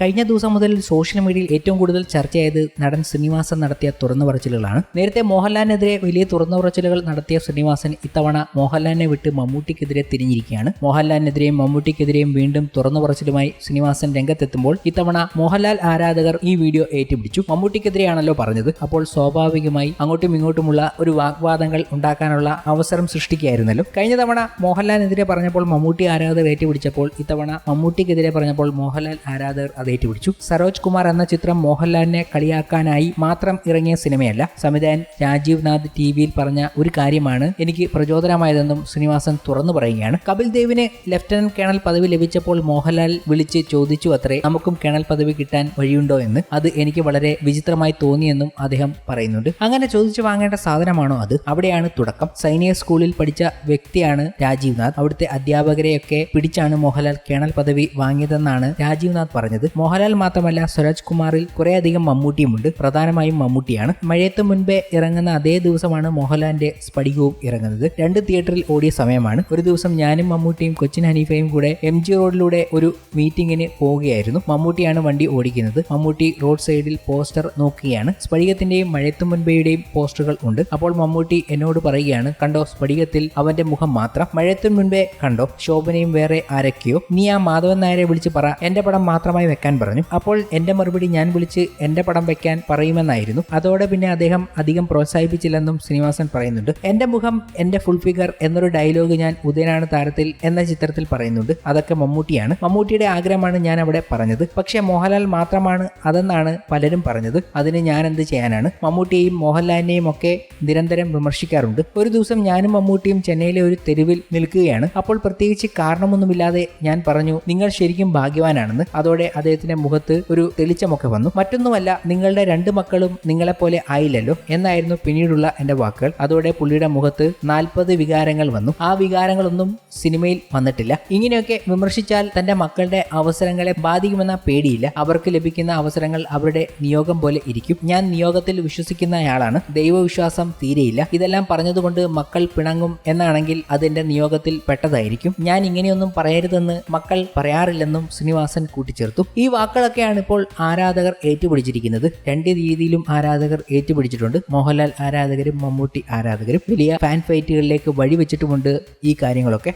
കഴിഞ്ഞ ദിവസം മുതൽ സോഷ്യൽ മീഡിയയിൽ ഏറ്റവും കൂടുതൽ ചർച്ചയായത് നടൻ ശ്രീനിവാസൻ നടത്തിയ തുറന്നു പറച്ചിലുകളാണ് നേരത്തെ മോഹൻലാലിനെതിരെ വലിയ തുറന്നു പറച്ചിലുകൾ നടത്തിയ ശ്രീനിവാസൻ ഇത്തവണ മോഹൻലാലിനെ വിട്ട് മമ്മൂട്ടിക്കെതിരെ തിരിഞ്ഞിരിക്കുകയാണ്. മോഹൻലാലിനെതിരെയും മമ്മൂട്ടിക്കെതിരെയും വീണ്ടും തുറന്നു പറച്ചിലുമായി ശ്രീനിവാസൻ രംഗത്തെത്തുമ്പോൾ ഇത്തവണ മോഹൻലാൽ ആരാധകർ ഈ വീഡിയോ ഏറ്റുപിടിച്ചു. മമ്മൂട്ടിക്കെതിരെയാണല്ലോ പറഞ്ഞത്. അപ്പോൾ സ്വാഭാവികമായി അങ്ങോട്ടും ഇങ്ങോട്ടുമുള്ള ഒരു വാഗ്വാദങ്ങൾ ഉണ്ടാക്കാനുള്ള അവസരം സൃഷ്ടിക്കുകയായിരുന്നല്ലോ. കഴിഞ്ഞ തവണ മോഹൻലാലിനെതിരെ പറഞ്ഞപ്പോൾ മമ്മൂട്ടി ആരാധകർ ഏറ്റുപിടിച്ചപ്പോൾ ഇത്തവണ മമ്മൂട്ടിക്കെതിരെ പറഞ്ഞപ്പോൾ മോഹൻലാൽ ആരാധകർ അത് ഏറ്റുപിടിച്ചു സരോജ് കുമാർ എന്ന ചിത്രം മോഹൻലാലിനെ കളിയാക്കാനായി മാത്രം ഇറങ്ങിയ സിനിമയല്ല. സംവിധായകൻ രാജീവ് നാഥ് ടി വിയിൽ പറഞ്ഞ ഒരു കാര്യമാണ് എനിക്ക് പ്രചോദനമായതെന്നും ശ്രീനിവാസൻ തുറന്നു പറയുകയാണ്. കപിൽ ദേവിന് ലഫ്റ്റനന്റ് കേണൽ പദവി ലഭിച്ചപ്പോൾ മോഹൻലാൽ വിളിച്ച് ചോദിച്ചു അത്രേ നമുക്കും കേണൽ പദവി കിട്ടാൻ വഴിയുണ്ടോ? എന്ന്. അത് എനിക്ക് വളരെ വിചിത്രമായി തോന്നിയെന്നും അദ്ദേഹം പറയുന്നുണ്ട്. അങ്ങനെ ചോദിച്ചു വാങ്ങേണ്ട സാധനമാണോ അത്? അവിടെയാണ് തുടക്കം. സൈനിക സ്കൂളിൽ പഠിച്ച വ്യക്തിയാണ് രാജീവ് നാഥ്. അവിടുത്തെ അധ്യാപകരെയൊക്കെ പിടിച്ചാണ് മോഹൻലാൽ കേണൽ പദവി വാങ്ങിയതെന്നാണ് രാജീവ് നാഥ് പറഞ്ഞത്. മോഹൻലാൽ മാത്രമല്ല സുരാജ് കുമാറിൽ കുറേയധികം മമ്മൂട്ടിയുമുണ്ട്. പ്രധാനമായും മമ്മൂട്ടിയാണ്. മഴയത്ത് മുൻപേ ഇറങ്ങുന്ന അതേ ദിവസമാണ് മോഹൻലാലിന്റെ സ്പടികവും ഇറങ്ങുന്നത്. രണ്ട് തിയേറ്ററിൽ ഓടിയ സമയമാണ്. ഒരു ദിവസം ഞാനും മമ്മൂട്ടിയും കൊച്ചിൻ ഹനീഫയും കൂടെ എം ജി റോഡിലൂടെ ഒരു മീറ്റിംഗിന് പോവുകയായിരുന്നു. മമ്മൂട്ടിയാണ് വണ്ടി ഓടിക്കുന്നത്. മമ്മൂട്ടി റോഡ് സൈഡിൽ പോസ്റ്റർ നോക്കുകയാണ്. സ്പടികത്തിന്റെയും മഴയത്ത് മുൻപേയുടെയും പോസ്റ്ററുകൾ ഉണ്ട്. അപ്പോൾ മമ്മൂട്ടി എന്നോട് പറയുകയാണ് കണ്ടോ സ്പടികത്തിൽ അവന്റെ മുഖം മാത്രം. മഴയത്തിനു മുൻപേ കണ്ടോ ശോഭനയും വേറെ ആരൊക്കെയോ? നീ ആ മാധവൻ നായരെ വിളിച്ച് പറ. എന്റെ പടം മാത്രമായി വെക്കാൻ പറഞ്ഞു. അപ്പോൾ എന്റെ മറുപടി ഞാൻ വിളിച്ച് എന്റെ പടം വെക്കാൻ പറയുമെന്നായിരുന്നു. അതോടെ പിന്നെ അദ്ദേഹം അധികം പ്രോത്സാഹിപ്പിച്ചില്ലെന്നും ശ്രീനിവാസൻ പറയുന്നുണ്ട്. എന്റെ മുഖം എന്റെ ഫുൾ ഫിഗർ എന്നൊരു ഡയലോഗ് ഞാൻ ഉദയനാണ് താരത്തിൽ എന്ന ചിത്രത്തിൽ പറയുന്നുണ്ട്. അതൊക്കെ മമ്മൂട്ടിയാണ്. മമ്മൂട്ടിയുടെ ആഗ്രഹമാണ് ഞാൻ അവിടെ പറഞ്ഞത്. പക്ഷേ മോഹൻലാൽ മാത്രമാണ് അതെന്നാണ് പലരും പറഞ്ഞത്. അതിന് ഞാൻ എന്ത് ചെയ്യാനാണ്? മമ്മൂട്ടിയെയും മോഹൻലാലിനെയും ഒക്കെ നിരന്തരം വിമർശിക്കാറുണ്ട്. ഒരു ദിവസം ഞാനും മമ്മൂട്ടിയും ചെന്നൈയിലെ ഒരു തെരുവിൽ നിൽക്കുകയാണ്. അപ്പോൾ പ്രത്യേകിച്ച് കാരണമൊന്നുമില്ലാതെ ഞാൻ പറഞ്ഞു നിങ്ങൾ ശരിക്കും ഭാഗ്യവാനാണെന്ന്. അതോടെ അദ്ദേഹത്തിന്റെ മുഖത്ത് ഒരു തെളിച്ചമൊക്കെ വന്നു. മറ്റൊന്നുമല്ല നിങ്ങളുടെ രണ്ട് മക്കളും നിങ്ങളെ പോലെ ആയില്ലല്ലോ എന്നായിരുന്നു പിന്നീടുള്ള എന്റെ വാക്കുകൾ. അതോടെ പുള്ളിയുടെ മുഖത്ത് നാൽപ്പത് വികാരങ്ങൾ വന്നു. ആ വികാരങ്ങളൊന്നും സിനിമയിൽ വന്നിട്ടില്ല. ഇങ്ങനെയൊക്കെ വിമർശിച്ചാൽ തന്റെ മക്കളുടെ അവസരങ്ങളെ ബാധിക്കുമെന്ന പേടിയില്ല. അവർക്ക് ലഭിക്കുന്ന അവസരങ്ങൾ അവരുടെ നിയോഗം പോലെ ഇരിക്കും. ഞാൻ നിയോഗത്തിൽ വിശ്വസിക്കുന്നയാളാണ്. ദൈവവിശ്വാസം തീരെയില്ല. ഇതെല്ലാം പറഞ്ഞതുകൊണ്ട് മക്കൾ പിണങ്ങും എന്നാണെങ്കിൽ അതിന്റെ നിയോഗത്തിൽ പെട്ടതായിരിക്കും. ഞാൻ ഇങ്ങനെയൊന്നും പറയരുതെന്ന് മക്കൾ പറയാറില്ലെന്നും ശ്രീനിവാസൻ കൂട്ടിച്ചേർത്തു. ഈ വാക്കുകളൊക്കെയാണ് ഇപ്പോൾ ആരാധകർ ഏറ്റുപിടിച്ചിരിക്കുന്നത്. രണ്ട് രീതിയിലും ആരാധകർ ഏറ്റുപിടിച്ചിട്ടുണ്ട്. മോഹൻലാൽ ആരാധകരും മമ്മൂട്ടി ആരാധകരും. വലിയ ഫാൻ ഫൈറ്റുകളിലേക്ക് വഴിവെച്ചിട്ടുമുണ്ട് ഈ കാര്യങ്ങളൊക്കെ.